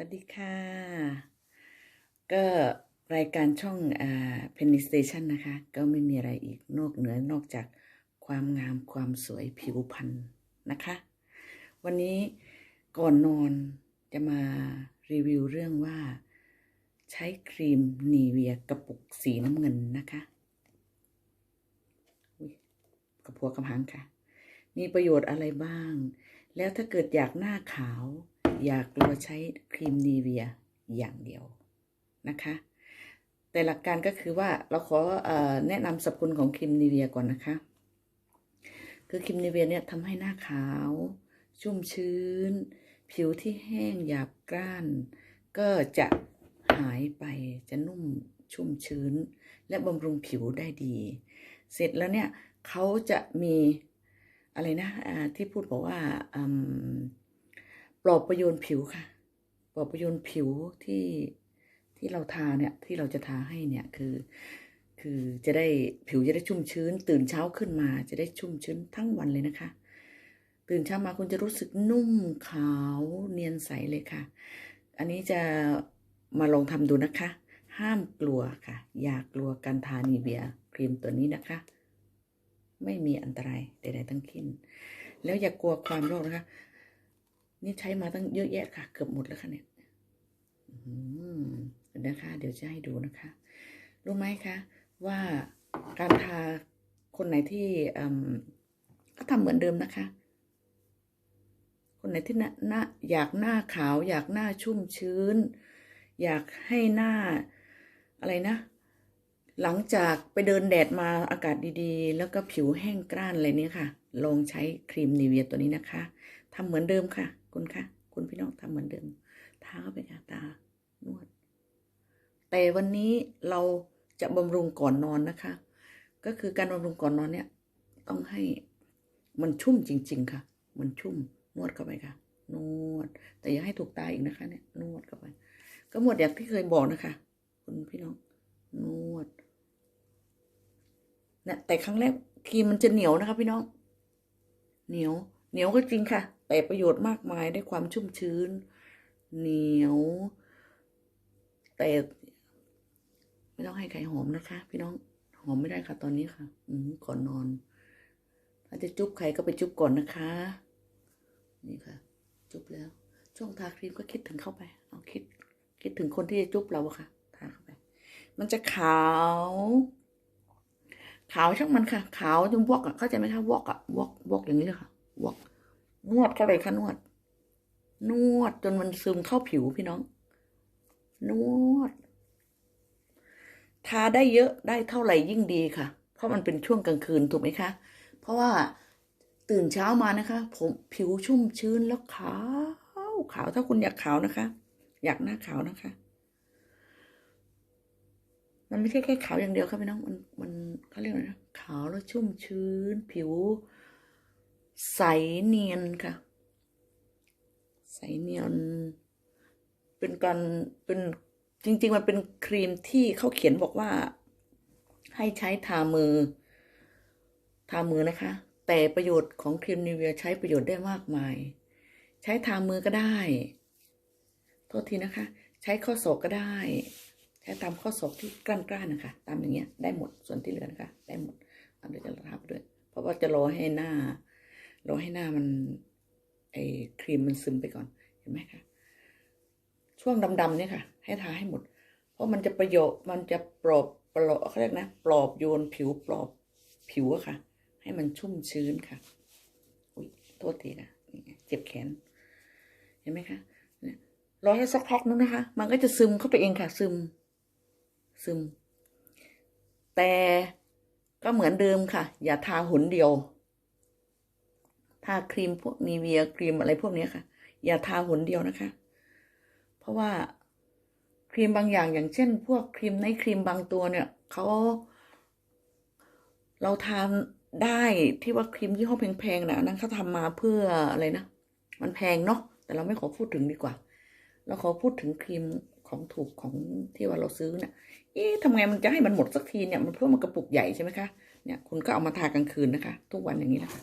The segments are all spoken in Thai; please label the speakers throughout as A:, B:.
A: วัสดีค่ะ ก็รายการช่องอ่า Penny Station นะคะ ก็ไม่มีอะไรอีกนอกเหนือนอกจากความงามความสวยผิวพรรณนะคะ วันนี้ก่อนนอนจะมารีวิวเรื่องว่า ใช้ครีมนีเวียกระปุกสีน้ำเงินนะคะกระพัวกระพังค่ะ มีประโยชน์อะไรบ้าง แล้วถ้าเกิดอยากหน้าขาว อยากกลัวใช้ครีมนีเวียอย่างเดียวนะคะ แต่หลักการก็คือว่าเราขอเออแนะนำสรรพคุณของครีมนีเวียก่อนนะคะ คือครีมนีเวียเนี่ยทำให้หน้าขาว ชุ่มชื้น ผิวที่แห้งหยาบกร้าน ก็จะหายไปจะนุ่มชุ่มชื้น และบำรุงผิวได้ดี เสร็จแล้วเนี่ยเขาจะมี อะไรนะที่พูดบอกว่าปลอบประโยชน์ผิวค่ะ ปลอบประโยชน์ผิวที่ที่เราทาเนี่ยที่เราจะทาให้เนี่ยคือ คือจะได้ผิวจะได้ชุ่มชื้น ตื่นเช้าขึ้นมาจะได้ชุ่มชื้นทั้งวันเลยนะคะ ตื่นเช้ามาคุณจะรู้สึกนุ่มขาวเนียนใสเลยค่ะ อันนี้จะมาลองทำดูนะคะ ห้ามกลัวค่ะ อย่ากลัวการทานีเบียครีมตัวนี้นะคะ ไม่มีอันตรายใดๆทั้งสิ้น แล้วอย่ากลัวความโรคนะคะ นี่ใช้มาตั้งเยอะแยะค่ะ เกือบหมดแล้วค่ะเนี่ยนะคะ เดี๋ยวจะให้ดูนะคะ รู้ไหมคะ ว่าการทาคนไหนที่ก็ทำเหมือนเดิมนะคะ คนไหนที่น้าหน้าอยากหน้าขาว อยากหน้าชุ่มชื้น อยากให้หน้าอะไรนะ หลังจากไปเดินแดดมาอากาศดีๆ แล้วก็ผิวแห้งกร้านอะไรเนี่ยค่ะ ลองใช้ครีมนีเวียตัวนี้นะคะทำเหมือนเดิมค่ะ คุณคะคุณพี่น้องทำเหมือนเดิมทาเข้าไปค่ะตานวด แต่วันนี้เราจะบำรุงก่อนนอนนะคะ ก็คือการบำรุงก่อนนอนเนี่ย ต้องให้มันชุ่มจริง ๆ ค่ะ มันชุ่มนวดเข้าไปค่ะ นวด แต่อย่าให้ถูกตาอีกนะคะ เนี่ยนวดเข้าไป ก็หมดอย่างที่เคยบอกนะคะ คุณพี่น้องนวด นี่ยแต่ครั้งแรกครีมมันจะเหนียวนะคะพี่น้อง เหนียว เหนียวก็จริงค่ะ แต่ประโยชน์มากมายได้ความชุ่มชื้น เหนียว แต่ไม่ต้องให้ใครหอมนะคะ พี่น้องหอมไม่ได้ค่ะ ตอนนี้ค่ะ อืมก่อนนอน ถ้าจะจุ๊บใครก็ไปจุ๊บก่อนนะคะ นี่ค่ะ จุ๊บแล้ว ช่วงทาครีมก็คิดถึงเข้าไป เอาคิด คิดถึงคนที่จะจุ๊บเราอะค่ะ ทาเข้าไป มันจะขาว ขาวช่างมันค่ะ ขาวจนวอกอะเข้าใจไหมคะวอกอะวอกวอกอย่างนี้เลยค่ะวอกนวดเข้าไปค่ะนวด นวดจนมันซึมเข้าผิวพี่น้อง นวด ทาได้เยอะได้เท่าไหร่ยิ่งดีค่ะ เพราะมันเป็นช่วงกลางคืนถูกไหมคะ เพราะว่าตื่นเช้ามานะคะ ผมผิวชุ่มชื้นแล้วขาวขาวถ้าคุณอยากขาวนะคะ อยากหน้าขาวนะคะ มันไม่ใช่แค่ขาวอย่างเดียวครับพี่น้อง มันมันเขาเรียกอะไรนะขาวแล้วชุ่มชื้น ผิว ใสเนียนค่ะ ใสเนียน เป็นการเป็นจริง ๆ มันเป็นครีมที่เขาเขียนบอกว่า ให้ใช้ทามือ ทามือนะคะ แต่ประโยชน์ของครีมนิเวียใช้ประโยชน์ได้มากมาย ใช้ทามือก็ได้ โทษทีนะคะ ใช้ข้อศอกก็ได้ ใช้ตามข้อศอกที่กล้านๆนะคะ ตามอย่างเงี้ยได้หมดส่วนที่เหลือนะคะ ได้หมดตามเดี๋ยวจะทาไปด้วย เพราะว่าจะรอให้หน้ารอให้หน้ามันไอ้ครีมมันซึมไปก่อนเห็นไหมคะช่วงดำๆเนี่ยค่ะ ให้ทาให้หมด เพราะมันจะประโยชน์มันจะปลอบปลอบเขาเรียกนะปลอบโยนผิวปลอบผิวอะค่ะ ให้มันชุ่มชื้นค่ะอุ้ยโทษทีนะเจ็บแขน เห็นไหมคะเนี่ยรอให้สักพักนึงนะคะ มันก็จะซึมเข้าไปเองค่ะ ซึม ซึม แต่ก็เหมือนเดิมค่ะ อย่าทาหนเดียว ทาครีมพวกนีเวียครีมอะไรพวกนี้ค่ะ อย่าทาหนเดียวนะคะ เพราะว่าครีมบางอย่างอย่างเช่น พวกครีมในครีมบางตัวเนี่ยเขาเราทานได้ที่ว่าครีมยี่ห้อแพงๆนะนนั้นเขาทำมาเพื่ออะไรนะ มันแพงเนาะแต่เราไม่ขอพูดถึงดีกว่า เราขอพูดถึงครีม ของถูกของที่ว่าเราซื้อเนี่ยเอ๊ะทำไงมันจะให้มันหมดสักทีเนี่ยมันเพิ่มมันกระปุกใหญ่ใช่ไหมคะเนี่ยคุณก็เอามาทากลางคืนนะคะ ทุกวันอย่างนี้นะคะ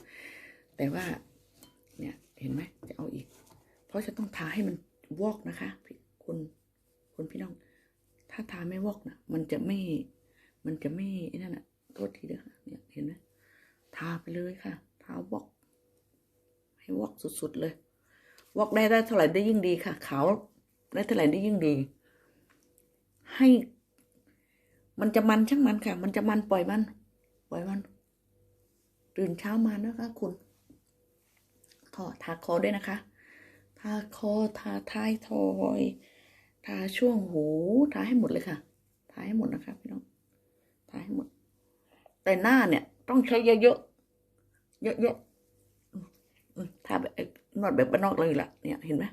A: แต่ว่าเนี่ยเห็นไหมจะเอาอีก เพราะจะต้องทาให้มันวอกนะคะคุณคุณพี่น้อง ถ้าทาไม่วอกนะมันจะไม่มันจะไม่นั่นอะโทษทีเด้อเนี่ยเห็นไหมทาไปเลยค่ะทาวอกให้วอกสุดๆเลยวอกได้ได้เท่าไหร่ได้ยิ่งดีค่ะ ขาว ได้เท่าไหร่ได้ยิ่งดี ให้ มันจะมันช่างมันค่ะ มันจะมันปล่อยมัน ปล่อยมัน ตื่นเช้ามานะคะคุณทอทาคอด้วยนะคะ ทาคอทาท้ายทอย ทาช่วงหู ทาให้หมดเลยค่ะ ทาให้หมดนะคะพี่น้อง ทาให้หมด แต่หน้าเนี่ย ต้องใช้เยอะๆ เยอะๆอืมอืมทาแบบนวดแบบบ้านนอกเลยล่ะ เนี่ยเห็นไหม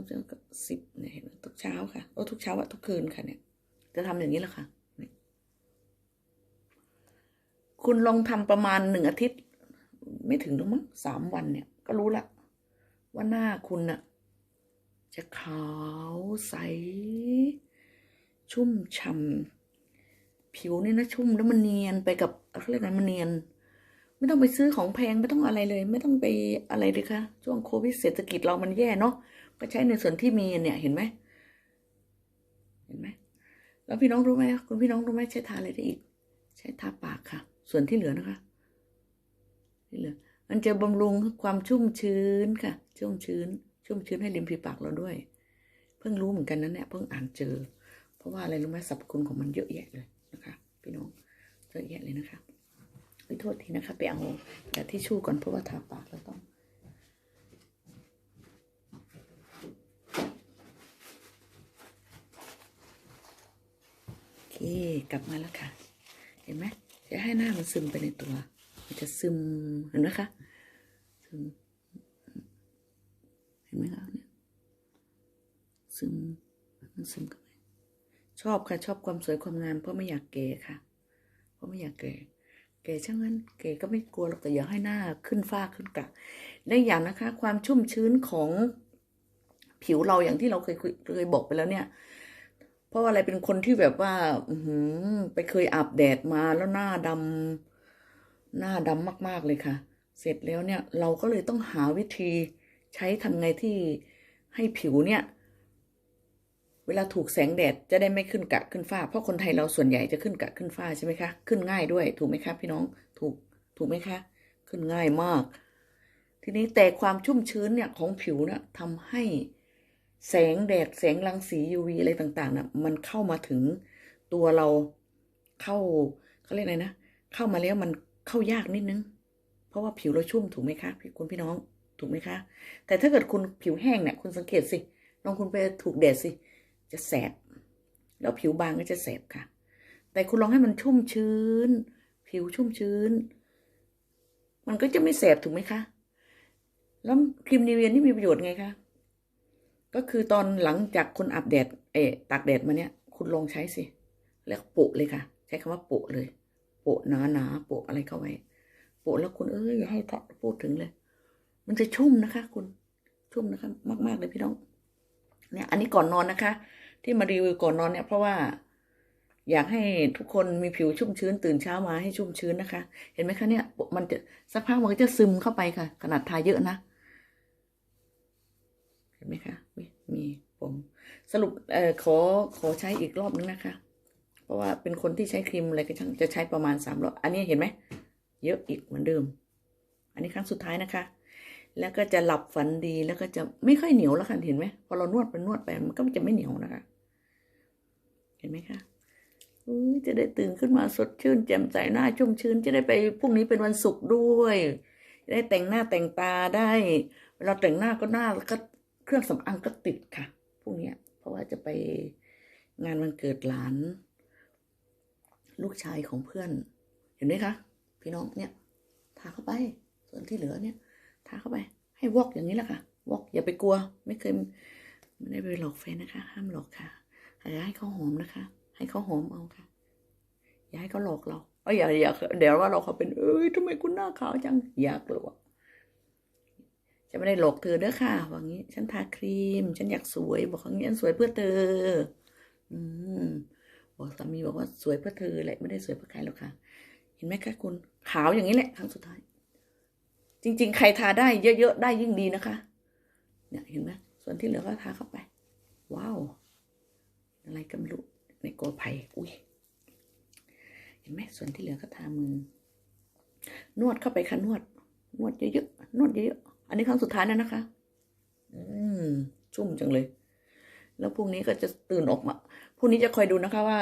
A: ามสี่ห้าหกสิบเนี่ยเห็นไหมทุกเช้าค่ะโอ้ทุกเช้าอะทุกคืนค่ะเนี่ย จะทำอย่างนี้แหละค่ะคุณลองทำประมาณหนึ่งอาทิตย์ ไม่ถึงหรอกมั้งสามวันเนี่ย ก็รู้ละว่าหน้าคุณน่ะ จะขาวใส ชุ่มฉ่ำผิวเนี่ยนะชุ่มแล้วมันเนียนไปกับเขาเรียกอะไรมันเนียน ไม่ต้องไปซื้อของแพงไม่ต้องอะไรเลย ไม่ต้องไปอะไรเลยค่ะช่วงโควิดเศรษฐกิจเรามันแย่เนาะ ก็ใช้ในส่วนที่มีเนี่ยเห็นไหมเห็นไหมแล้วพี่น้องรู้ไหมคุณพี่น้องรู้ไหมใช้ทาอะไรได้อีก ใช้ทาปากค่ะ ส่วนที่เหลือนะคะที่เหลือมันจะบำรุงความชุ่มชื้นค่ะ ชุ่มชื้น ชุ่มชื้นให้ริมฝีปากเราด้วย เพิ่งรู้เหมือนกันนะเนี่ยเพิ่งอ่านเจอ เพราะว่าอะไรรู้ไหมสรรพคุณของมันเยอะแยะเลยนะคะ พี่น้องเยอะแยะเลยนะคะขอโทษทีนะคะไปเอาแต่ที่ชู่ก่อนเพราะว่าทาปากแล้วต้อง โอเค กลับมาแล้วค่ะ เห็นไหมจะให้หน้ามันซึมไปในตัว มันจะซึมเห็นไหมคะซึมเห็นไหมคะเนี่ยซึมมันซึมเข้าไปชอบค่ะ ชอบความสวยความงามเพราะไม่อยากแก่ค่ะ เพราะไม่อยากแก่แก่ช่างนั้นแก่ก็ไม่กลัวหรอกแต่อยากให้หน้าขึ้นฝ้าขึ้นกระและอย่างนะคะ ความชุ่มชื้นของผิวเราอย่างที่เราเคยคุยเคยบอกไปแล้วเนี่ย เพราะว่าอะไรเป็นคนที่แบบว่า อืไปเคยอาบแดดมาแล้วหน้าดำหน้าดำมากๆเลยค่ะ เสร็จแล้วเนี่ย เราก็เลยต้องหาวิธีใช้ทำไงที่ให้ผิวเนี่ย เวลาถูกแสงแดดจะได้ไม่ขึ้นกะขึ้นฝ้า เพราะคนไทยเราส่วนใหญ่จะขึ้นกะขึ้นฝ้าใช่ไหมคะ ขึ้นง่ายด้วย ถูกไหมคะพี่น้องถูกถูกไหมคะ ขึ้นง่ายมาก ทีนี้แต่ความชุ่มชื้นเนี่ยของผิวเนี่ยทำให้ แสงแดดแสงรังสี UV อะไรต่างๆน่ะมันเข้ามาถึงตัวเราเข้าเขาเรียกอะไรนะ เข้ามาแล้วมันเข้ายากนิดนึง เพราะว่าผิวเราชุ่มถูกไหมคะพี่คุณพี่น้องถูกไหมคะ แต่ถ้าเกิดคุณผิวแห้งเนี่ยคุณสังเกตสิลองคุณไปถูกแดดสิ จะแสบ แล้วผิวบางก็จะแสบค่ะ แต่คุณลองให้มันชุ่มชื้น ผิวชุ่มชื้น มันก็จะไม่แสบถูกไหมคะ แล้วครีมนีเวียนี่มีประโยชน์ไงคะ ก็คือตอนหลังจากคุณอาบแดดเอตากแดดมาเนี่ยคุณลองใช้สิแล้วโปะเลยค่ะ ใช้คำว่าโปะเลย โปะหนาหนาๆโปะอะไรเข้าไว้โปะแล้วคุณเอ้ยอย่าให้พูดถึงเลย มันจะชุ่มนะคะ คุณชุ่มนะคะ มาก ๆ เลยพี่น้อง เนี่ย อันนี้ก่อนนอนนะคะ ที่มารีวิวก่อนนอนเนี่ยเพราะว่าอยากให้ทุกคนมีผิวชุ่มชื้นตื่นเช้ามาให้ชุ่มชื้นนะคะ เห็นไหมคะเนี่ยมันจะสักพักมันก็จะซึมเข้าไปค่ะ ขนาดทาเยอะนะ เห็นไหมคะ สรุปเอ่อขอขอใช้อีกรอบนึงนะคะ เพราะว่าเป็นคนที่ใช้ครีมอะไรก็ช่างจะใช้ประมาณสามรอบอันนี้เห็นไหมเยอะอีกเหมือนเดิม อันนี้ครั้งสุดท้ายนะคะ แล้วก็จะหลับฝันดีแล้วก็จะไม่ค่อยเหนียวแล้วค่ะเห็นไหมพอเรานวดไปนวดไปมันก็จะไม่เหนียวนะคะ เห็นไหมคะจะได้ตื่นขึ้นมาสดชื่น แจ่มใสหน้าชุ่มชื้น จะได้ไปพรุ่งนี้เป็นวันศุกร์ด้วยได้แต่งหน้าแต่งตาได้เวลาแต่งหน้าก็หน้าแล้วก็เครื่องสำอางก็ติดค่ะพรุ่งนี้ เพราะว่าจะไปงานวันเกิดหลาน ลูกชายของเพื่อน เห็นไหมคะ พี่น้องเนี่ย ทาเข้าไป ส่วนที่เหลือเนี่ย ทาเข้าไป ให้วอกอย่างนี้แหละค่ะวอกอย่าไปกลัว ไม่เคยไม่ได้ไปหลอกแฟนนะคะ ห้ามหลอกค่ะอย่าให้เขาหอมนะคะ ให้เขาหอมเอาค่ะ อย่าให้เขาหลอกเราเอ้ยอย่าอย่าเดี๋ยวว่าเราเขาเป็นเอ้ยทำไมคุณหน้าขาวจัง อย่ากลัว จะไม่ได้หลอกเธอเด้อค่ะว่างี้ ฉันทาครีม ฉันอยากสวย บอกอย่างนี้ฉันสวยเพื่อเธอ อืมบอกสามีบอกว่าสวยเพื่อเธอแหละไม่ได้สวยเพื่อใครหรอกค่ะ เห็นไหมคะคุณขาวอย่างนี้แหละครั้งสุดท้าย จริง ๆ ใครทาได้เยอะๆได้ยิ่งดีนะคะ เนี่ยเห็นไหมส่วนที่เหลือก็ทาเข้าไป ว้าว อะไรก็ไม่รู้ในกอไผ่อุ้ยเห็นไหมส่วนที่เหลือก็ทามือ นวดเข้าไปค่ะนวด นวดเยอะๆนวดเยอะ อันนี้ครั้งสุดท้ายแล้วนะคะ อืม ชุ่มจังเลย แล้วพรุ่งนี้ก็จะตื่นออกมาพรุ่งนี้จะคอยดูนะคะว่า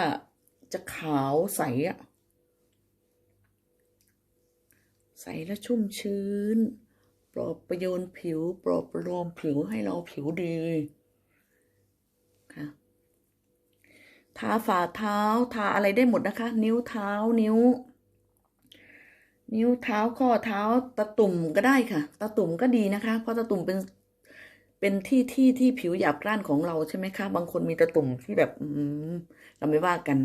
A: จะขาวใสอะใสแล้วชุ่มชื้น ปลอบประโยนผิว ปลอบประโลมผิวให้เราผิวดีค่ะทาฝ่าเท้าทาอะไรได้หมดนะคะ นิ้วเท้านิ้ว นิ้วเท้าข้อเท้าตะตุ่มก็ได้ค่ะ ตะตุ่มก็ดีนะคะ เพราะตะตุ่มเป็นเป็นที่ที่ที่ผิวหยาบกร้านของเราใช่ไหมคะ บางคนมีตะตุ่มที่แบบ อืมเราไม่ว่ากัน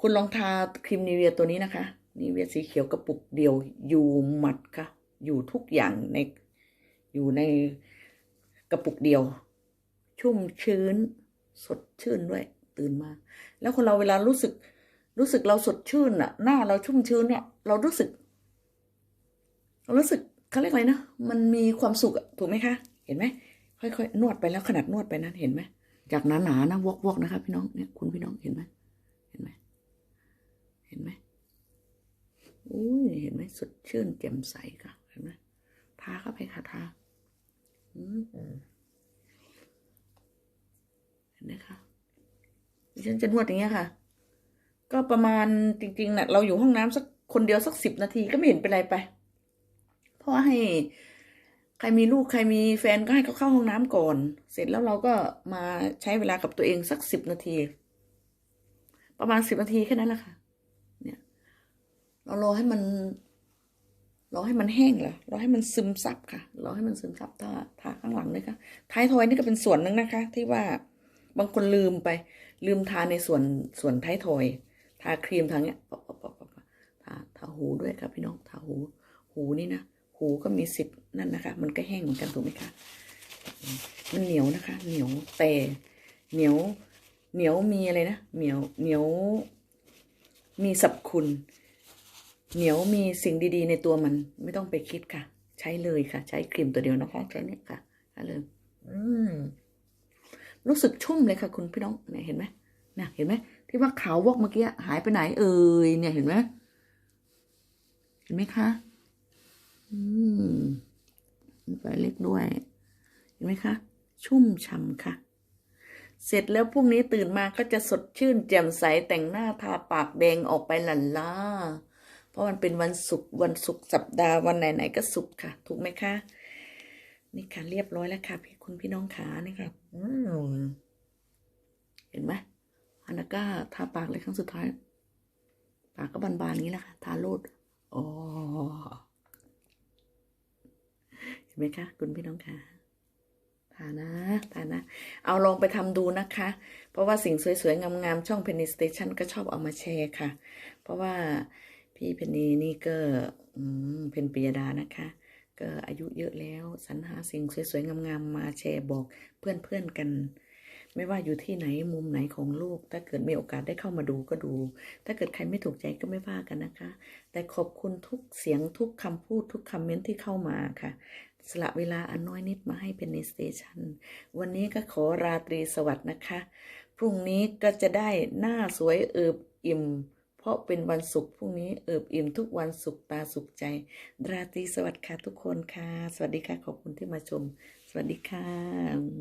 A: คุณลองทาครีมนีเวียตัวนี้นะคะนีเวียสีเขียวกระปุกเดียวอยู่หมัดค่ะ อยู่ทุกอย่างในอยู่ในกระปุกเดียว ชุ่มชื้น สดชื่นด้วย ตื่นมา แล้วคนเราเวลารู้สึก รู้สึกเราสดชื่นอะหน้าเราชุ่มชื้นเนี่ย เรารู้สึก เรารู้สึกเขาเรียกอะไรนะ มันมีความสุขอะถูกไหมคะ เห็นไหมค่อยๆนวดไปแล้วขนาดนวดไปนั้นเห็นไหมจากหนาๆนะวอกๆนะคะพี่น้องเนี่ยคุณพี่น้องเห็นไหมเห็นไหมเห็นไหมอุ้ยเห็นไหมสดชื่นแจ่มใสค่ะเห็นไหมทาเข้าไปค่ะทาเห็นไหมคะดิฉันจะนวดอย่างเงี้ยค่ะ ก็ประมาณจริงๆนะ่ะเราอยู่ห้องน้ำสัก คนเดียวสักสิบนาทีก็ไม่เห็นเป็นไรไป เพราะให้ใครมีลูกใครมีแฟนก็ให้เขาเข้าห้องน้ำก่อน เสร็จแล้วเราก็มาใช้เวลากับตัวเองสักสิบนาที ประมาณสิบนาทีแค่นั้นแหละค่ะ เนี่ย เรารอให้มันรอให้มันแห้งเหรอรอให้มันซึมซับค่ะรอให้มันซึมซับทาทาข้างหลังด้วยค่ะท้ายทอยนี่ก็เป็นส่วนหนึ่งนะคะ ที่ว่าบางคนลืมไป ลืมทาในส่วนส่วนท้ายทอย ทาครีมทางเนี้ยปะปะปะ ปะปะทาหูด้วยค่ะพี่น้องทาหู หูนี่นะ หูก็มีสิทธิ์นั่นนะคะ มันก็แห้งเหมือนกันถูกไหมคะ มันเหนียวนะคะ เหนียวแต่เหนียว เหนียวมีอะไรนะ เหนียว เหนียว มีสรรพคุณ เหนียวมีสิ่งดีๆ ในตัวมันไม่ต้องไปคิดค่ะ ใช้เลยค่ะ ใช้ครีมตัวเดียวนะคะใช้เนี่ยค่ะเลยอืมรู้สึกชุ่มเลยค่ะ คุณพี่น้องเนี่ยเห็นไหมนะเห็นไหมที่ว่าขาววอกเมื่อกี้หายไปไหนเอ่ยเนี่ยเห็นไหม ห็นไหมคะอืมไปเล็กด้วย เห็นไหมคะ ชุ่มฉ่ำค่ะ เสร็จแล้วพรุ่งนี้ตื่นมาก็จะสดชื่นแจ่มใสแต่งหน้าทาปากแดงออกไปหลั่นล่าเพราะมันเป็นวันศุกร์วันศุกร์สัปดาห์วันไหนๆก็ศุกร์ค่ะ ถูกไหมคะ นี่ค่ะเรียบร้อยแล้วค่ะ พี่คุณพี่น้องขานี่ครับอืมเห็นไหมฮานาก้าทาปากเลยครั้งสุดท้าย ปากก็บานๆอย่างนี้แหละค่ะ ทาโลด เห็นไหมคะ คุณพี่น้องขาทานะทานะ เอาลองไปทำดูนะคะ เพราะว่าสิ่งสวยๆ งามๆ ช่องเพนนีสเตชันก็ชอบเอามาแชร์ค่ะ เพราะว่าพี่เพนนีนี่ก็เพนปิยดานะคะ ก็อายุเยอะแล้วสรรหาสิ่งสวยๆ งามๆ มาแชร์บอกเพื่อนๆกัน ไม่ว่าอยู่ที่ไหนมุมไหนของโลก ถ้าเกิดมีโอกาสได้เข้ามาดูก็ดู ถ้าเกิดใครไม่ถูกใจก็ไม่ว่ากันนะคะ แต่ขอบคุณทุกเสียงทุกคำพูดทุกคอมเมนต์ที่เข้ามาค่ะสละเวลาอันน้อยนิดมาให้เป็นในสเตชันวันนี้ก็ขอราตรีสวัสดิ์นะคะ พรุ่งนี้ก็จะได้หน้าสวยเอิบอิ่ม เพราะเป็นวันศุกร์พรุ่งนี้เอิบอิ่มทุกวันศุกร์ตาสุขใจ ราตรีสวัสดิ์ค่ะทุกคนค่ะ สวัสดีค่ะ ขอบคุณที่มาชม สวัสดีค่ะ